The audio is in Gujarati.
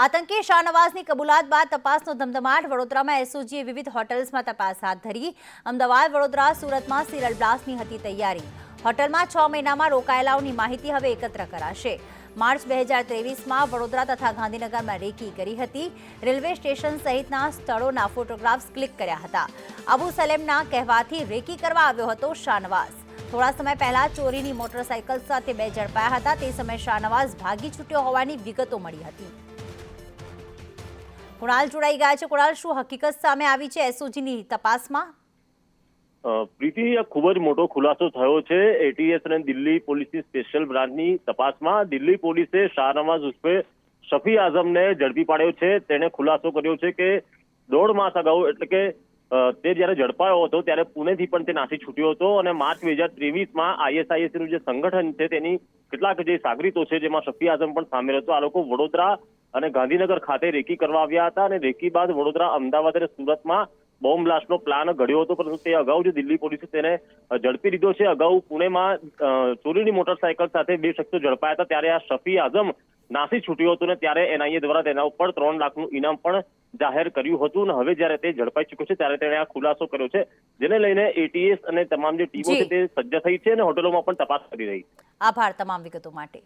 આતંકી શાહનવાઝની કબૂલાત બાદ તપાસનો ધમધમાટ, વડોદરામાં એસઓજીએ વિવિધ હોટલ્સમાં તપાસ હાથ ધરી. અમદાવાદ, વડોદરા, સુરતમાં સિરલ બ્લાસ્ટની હતી તૈયારી. હોટલમાં છ મહિનામાં રોકાયેલાઓની માહિતી હવે એકત્ર કરાશે. માર્ચ બે હજાર ત્રેવીસમાં વડોદરા તથા ગાંધીનગરમાં રેકી કરી હતી. રેલવે સ્ટેશન સહિતના સ્થળોના ફોટોગ્રાફ્સ ક્લિક કર્યા હતા. અબુ સલેમના કહેવાથી રેકી કરવા આવ્યો હતો શાહનવાઝ. થોડા સમય પહેલા ચોરીની મોટરસાયકલ સાથે બે ઝડપાયા હતા. તે સમયે શાહનવાઝ ભાગી છૂટ્યો હોવાની વિગતો મળી હતી. કુણાલ જોડાઈ ગયા છે. કુણાલ, શું હકીકત સામે આવી છે એસઓજીની તપાસમાં? પ્રીતિ ખૂબ જ મોટો ખુલાસો થયો છે એટીએસ અને દિલ્હી પોલીસની સ્પેશિયલ બ્રાન્ચની તપાસમાં. દિલ્હી પોલીસે શાહનવાઝ ઉર્ફે શફી આઝમને ઝડપી પાડ્યો છે. તેણે ખુલાસો કર્યો છે કે દોઢ માસ અગાઉ, એટલે કે તે જ્યારે ઝડપાયો હતો, ત્યારે પુણેથી પણ તે નાસી છૂટ્યો હતો અને માર્ચ બે હજાર ત્રેવીસમાં આઈએસઆઈએસનું જે સંગઠન છે તેની કેટલાક જે સાગરીતો છે, જેમાં શફી આઝમ પણ સામેલ હતો. આ લોકો વડોદરા અને ગાંધીનગર ખાતે રેકી કરવા આવ્યા હતા અને રેકી બાદ વડોદરા અમદાવાદ અને સુરતમાં બોમ્બ બ્લાસ્ટનો પ્લાન ઘડ્યો હતો. પરંતુ તે અગાઉ જે દિલ્હી પોલીસે તેને ઝડપી લીધો છે. અગાઉ પુણેમાં ચોરીની મોટરસાયકલ સાથે બે શખ્સો ઝડપાયા હતા. ત્યારે આ શફી આઝમ નાસી છૂટ્યો હતો ને ત્યારે એનઆઈએ દ્વારા તેના ઉપર ત્રણ લાખનું ઇનામ પણ જાહેર કર્યું હતું. અને હવે જ્યારે તે ઝડપાઈ ચૂક્યો છે ત્યારે તેણે આ ખુલાસો કર્યો છે જેને લઈને એટીએસ અને તમામ જે ટીમો છે તે સજ્જ થઈ છે અને હોટલોમાં પણ તપાસ કરી રહી છે. આભાર તમામ વિગતો માટે.